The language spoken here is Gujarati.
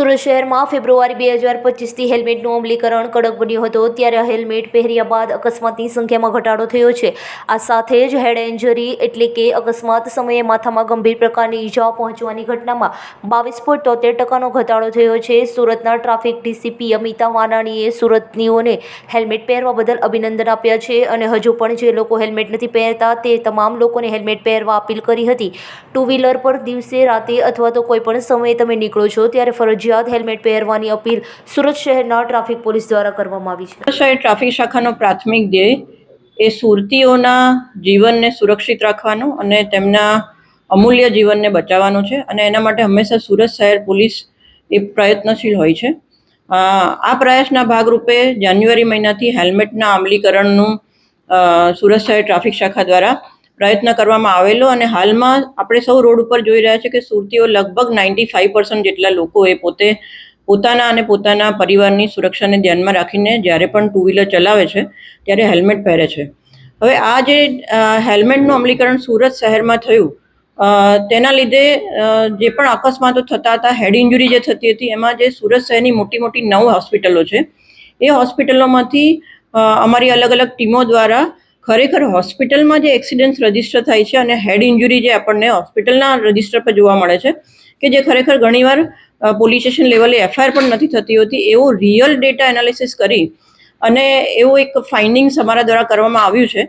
સુરત શહેરમાં ફેબ્રુઆરી બે હજાર પચીસથી હેલ્મેટનું અમલીકરણ કડક બન્યું હતું. ત્યારે હેલ્મેટ પહેર્યા બાદ અકસ્માતની સંખ્યામાં ઘટાડો થયો છે. આ સાથે જ હેડ ઇન્જરી એટલે કે અકસ્માત સમયે માથામાં ગંભીર પ્રકારની ઈજાઓ પહોંચવાની ઘટનામાં બાવીસ પોઈન્ટ તોતેર ટકાનો ઘટાડો થયો છે. સુરતના ટ્રાફિક ડીસીપી અમિતા વાનાણીએ સુરતનીઓને હેલ્મેટ પહેરવા બદલ અભિનંદન આપ્યા છે અને હજુ પણ જે લોકો હેલ્મેટ નથી પહેરતા તે તમામ લોકોને હેલ્મેટ પહેરવા અપીલ કરી હતી. ટુ વ્હીલર પર દિવસે, રાતે અથવા તો કોઈપણ સમયે તમે નીકળો છો ત્યારે ફરજિયાત હેલ્મેટ પહેરવાની અપીલ સુરત શહેરના ટ્રાફિક પોલીસ દ્વારા કરવામાં આવી છે. શહેર ટ્રાફિક શાખાનો પ્રાથમિક ધ્યેય એ સુરતીઓના જીવનને સુરક્ષિત રાખવાનો અને તેમના અમૂલ્ય જીવનને બચાવવાનો છે અને એના માટે હંમેશા સુરત શહેર પોલીસ એ પ્રયત્નશીલ હોય છે. આ પ્રયાસના ભાગરૂપે જાન્યુઆરી મહિનાથી હેલ્મેટના અમલીકરણનું સુરત શહેર ટ્રાફિક શાખા દ્વારા પ્રયત્ન કરવામાં આવેલો અને હાલમાં આપણે સૌ રોડ ઉપર જોઈ રહ્યા છે કે સુરતીઓ લગભગ નાઇન્ટી ફાઇવ પર્સન્ટ જેટલા લોકો એ પોતે પોતાના અને પોતાના પરિવારની સુરક્ષાને ધ્યાનમાં રાખીને જ્યારે પણ ટુ વ્હીલર ચલાવે છે, ત્યારે હેલ્મેટ પહેરે છે. હવે આ જે હેલ્મેટનું અમલીકરણ સુરત શહેરમાં થયું તેના લીધે જે પણ અકસ્માતો થતા હતા હેડ ઇન્જુરી જે થતી હતી, એમાં જે સુરત શહેરની મોટી મોટી નવ હોસ્પિટલો છે, એ હોસ્પિટલોમાંથી અમારી અલગ અલગ ટીમો દ્વારા ખરેખર હોસ્પિટલમાં જે એક્સિડન્ટ રજિસ્ટર થાય છે અને હેડ ઇન્જુરી જે આપણને હોસ્પિટલના રજિસ્ટર પર જોવા મળે છે, કે જે ખરેખર ઘણીવાર પોલીસ સ્ટેશન લેવલે એફઆઈઆર પણ નથી થતી હોતી, એવો રિયલ ડેટા એનાલિસિસ કરી અને એવું એક ફાઇન્ડિંગ્સ અમારા દ્વારા કરવામાં આવ્યું છે.